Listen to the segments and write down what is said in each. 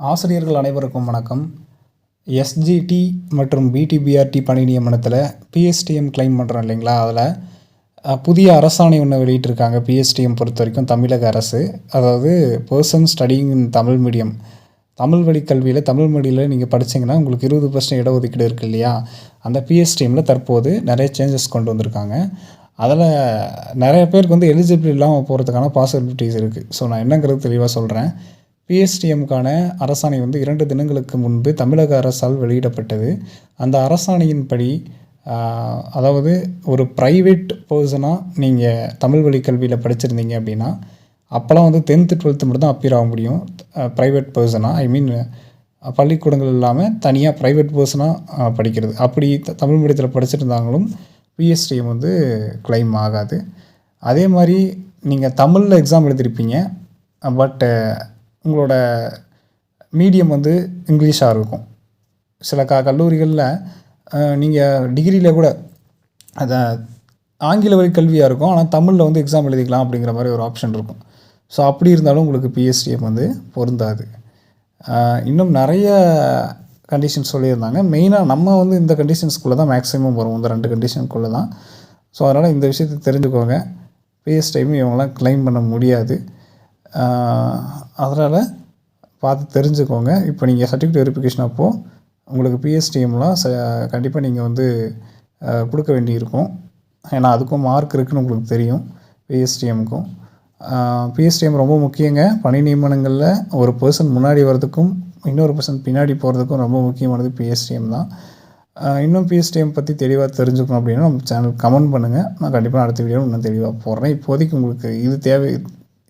ஆசிரியர்கள் அனைவருக்கும் வணக்கம். எஸ்ஜிடி மற்றும் பிடிபிஆர்டி பணி நியமனத்தில் பிஎஸ்டிஎம் கிளைம் பண்ணுறோம் இல்லைங்களா? அதில் புதிய அரசாணை ஒன்று வெளியிட்டிருக்காங்க பிஎஸ்டிஎம் பொறுத்த வரைக்கும் தமிழக அரசு. அதாவது person studying in Tamil medium Tamil வழி கல்வியில் தமிழ் மொழியில் நீங்கள் படிச்சீங்கன்னா உங்களுக்கு இருபது பர்சன்ட் இடஒதுக்கீடு இருக்குது இல்லையா? அந்த பிஎஸ்டிஎம்மில் தற்போது நிறைய சேஞ்சஸ் கொண்டு வந்திருக்காங்க. அதில் நிறைய பேருக்கு வந்து எலிஜிபிள் இல்லாமல் போகிறதுக்கான பாசிபிலிட்டிஸ் இருக்குது ஸோ நான் என்னங்கிறது தெளிவாக சொல்கிறேன் பிஎஸ்டிஎம்க்கான அரசாணை வந்து இரண்டு தினங்களுக்கு முன்பு தமிழக அரசால் வெளியிடப்பட்டது. அந்த அரசாணையின்படி அதாவது ஒரு ப்ரைவேட் பர்சனாக நீங்கள் தமிழ் வழி கல்வியில் படிச்சிருந்தீங்க அப்படின்னா அப்போல்லாம் வந்து டென்த்து டுவெல்த்து மட்டும் தான் அப்பியர் ஆக முடியும். ப்ரைவேட் பர்சனாக ஐ மீன் பள்ளிக்கூடங்கள் இல்லாமல் தனியாக ப்ரைவேட் பர்சனாக படிக்கிறது. அப்படி த- தமிழ் மீடியத்தில் படிச்சிருந்தாங்களும் பிஎஸ்டிஎம் வந்து கிளைம் ஆகாது. அதே மாதிரி நீங்கள் தமிழில் எக்ஸாம் எழுதியிருப்பீங்க பட்டு உங்களோட மீடியம் வந்து இங்கிலீஷாக இருக்கும். சில க கல்லூரிகளில் நீங்கள் டிகிரியில் கூட அதை ஆங்கில வழி கல்வியாக இருக்கும். ஆனால் தமிழில் வந்து எக்ஸாம் எழுதிக்கலாம் அப்படிங்கிற மாதிரி ஒரு ஆப்ஷன் இருக்கும். ஸோ அப்படி இருந்தாலும் உங்களுக்கு பிஎஸ்டிஎம் வந்து பொருந்தாது. இன்னும் நிறைய கண்டிஷன்ஸ் சொல்லியிருந்தாங்க. மெயினாக நம்ம வந்து இந்த கண்டிஷன்ஸ்குள்ளே தான் மேக்ஸிமம் வரும். இந்த ரெண்டு கண்டிஷனுக்குள்ளே தான். ஸோ அதனால் இந்த விஷயத்தை தெரிஞ்சுக்கோங்க. பிஎஸ்டிஎம் இவங்களாம் க்ளைம் பண்ண முடியாது. அதனால் பார்த்து தெரிஞ்சுக்கோங்க. இப்போ நீங்கள் சர்டிஃபிகேட் வெரிஃபிகேஷன் அப்போது உங்களுக்கு பிஎஸ்டிஎம்லாம் ச கண்டிப்பாக நீங்கள் வந்து கொடுக்க வேண்டியிருக்கும். ஏன்னா அதுக்கும் மார்க் இருக்குதுன்னு உங்களுக்கு தெரியும் பிஎஸ்டிஎம்க்கும் பிஎஸ்டிஎம் ரொம்ப முக்கியங்க. பணி நியமனங்களில் ஒரு பர்சன் முன்னாடி வர்றதுக்கும் இன்னொரு பர்சன் பின்னாடி போகிறதுக்கும் ரொம்ப முக்கியமானது பிஎஸ்டிஎம் தான். இன்னும் பிஎஸ்டிஎம் பற்றி தெளிவாக தெரிஞ்சுக்கணும் அப்படின்னா நம்ம சேனல் கமெண்ட் பண்ணுங்கள் நான் கண்டிப்பாக அடுத்த வீடியோ இன்னும் தெளிவாக போடுறேன். இப்போதைக்கு உங்களுக்கு இது தேவை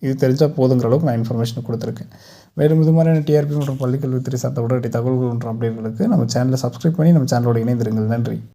இது தெரிஞ்சால் போதுங்கிற அளவுக்கு நான் இன்ஃபர்மேஷன் கொடுத்துருக்கேன். மேலும் இது மாதிரியான டிஆர்பி மற்றும் பள்ளிக்கல்வித்துறை சார்ந்த உடனடி தகவல்கள் மற்றும் அப்படிங்களுக்கு நம்ம சேனலை சப்ஸ்கிரைப் பண்ணி நம்ம சேனலோட இணைந்திருங்கள். நன்றி.